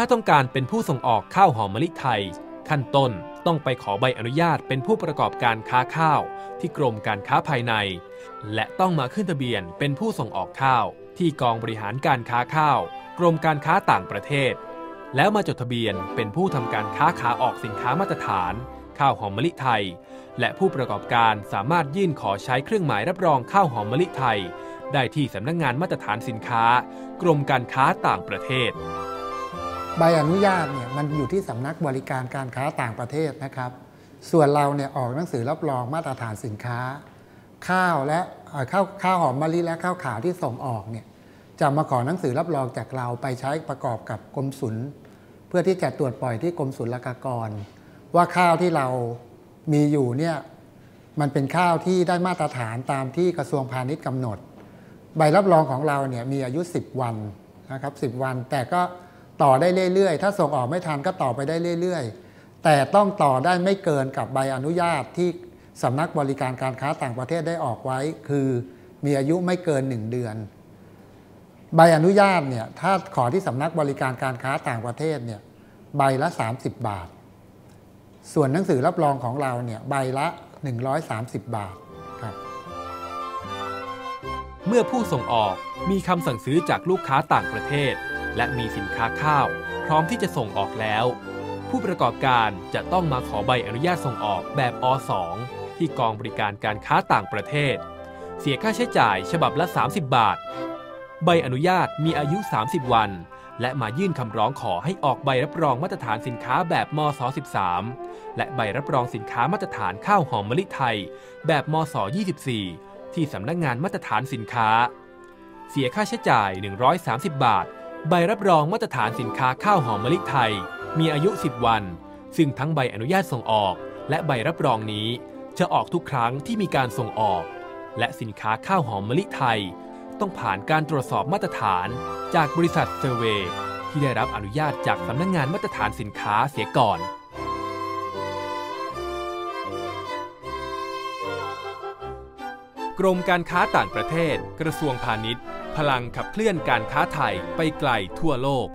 ถ้าต้องการเป็นผู้ส่งออกข้าวหอมมะลิไทย ขั้นต้นต้องไปขอใบอนุญาตเป็นผู้ประกอบการค้าข้าว ที่กรมการค้าภายใน และต้องมาขึ้นทะเบียนเป็นผู้ส่งออกข้าว ที่กองบริหารการค้าข้าว กรมการค้าต่างประเทศ แล้วมาจดทะเบียนเป็นผู้ทำการค้าขาออกสินค้ามาตรฐาน ข้าวหอมมะลิไทย และผู้ประกอบการสามารถยื่นขอใช้เครื่องหมายรับรองข้าวหอมมะลิไทย ได้ที่สำนักงงานมาตรฐานสินค้า กรมการค้าต่างประเทศ ใบอนุญาตเนี่ยมันอยู่ที่สำนักบริการการค้าต่างประเทศนะครับ ส่วนเราเนี่ยออกหนังสือรับรองมาตรฐานสินค้า ข้าวและข้าวข้าวหอมมะลิและข้าวขาวที่ส่งออกเนี่ยจะมาขอหนังสือรับรองจากเราไปใช้ประกอบกับกรมศุลเพื่อที่จะตรวจปล่อยที่กรมศุลกากร ว่าข้าวที่เรามีอยู่เนี่ยมันเป็นข้าวที่ได้มาตรฐานตามที่กระทรวงพาณิชย์กำหนด ใบรับรองของเราเนี่ยมีอายุ 10 วันนะครับ10 วัน แต่ก็ ต่อได้เรื่อยๆ ถ้าส่งออกไม่ทันก็ต่อไปได้เรื่อยๆ แต่ต้องต่อได้ไม่เกินกับใบอนุญาตที่สำนักบริการการค้าต่างประเทศได้ออกไว้ คือมีอายุไม่เกิน 1 เดือน ใบอนุญาตเนี่ยถ้าขอที่สำนักบริการการค้าต่างประเทศเนี่ยใบละ 30 บาท ส่วนหนังสือรับรองของเราเนี่ยใบละ 130 บาทครับเมื่อผู้ส่งออกมีคำสั่งซื้อจากลูกค้าต่างประเทศ และมีสินค้าข้าว พร้อมที่จะส่งออกแล้ว ผู้ประกอบการจะต้องมาขอใบอนุญาตส่งออกแบบอ2ที่กองบริการการค้าต่างประเทศ เสียค่าใช้จ่ายฉบับละ 30 บาท ใบอนุญาตมีอายุ 30 วัน และมายื่นคำร้องขอให้ออกใบรับรองมาตรฐานสินค้าแบบมศ13และใบรับรองสินค้ามาตรฐานข้าวหอมมะลิไทย แบบมศ24ที่สำนักงงานมาตรฐานสินค้า เสียค่าใช้จ่าย 130 บาท ใบรับรองมาตรฐานสินค้าข้าวหอมมะลิไทย มีอายุ 10 วัน ซึ่งทั้งใบอนุญาตส่งออก และใบรับรองนี้จะออกทุกครั้งที่มีการส่งออก และสินค้าข้าวหอมมะลิไทย ต้องผ่านการตรวจสอบมาตรฐาน จากบริษัทเซอร์เวที่ได้รับอนุญาตจากสำนักงงานมาตรฐานสินค้าเสียก่อน กรมการค้าต่างประเทศ กระทรวงพาณิชย์ พลังขับเคลื่อนการค้าไทยไปไกลทั่วโลก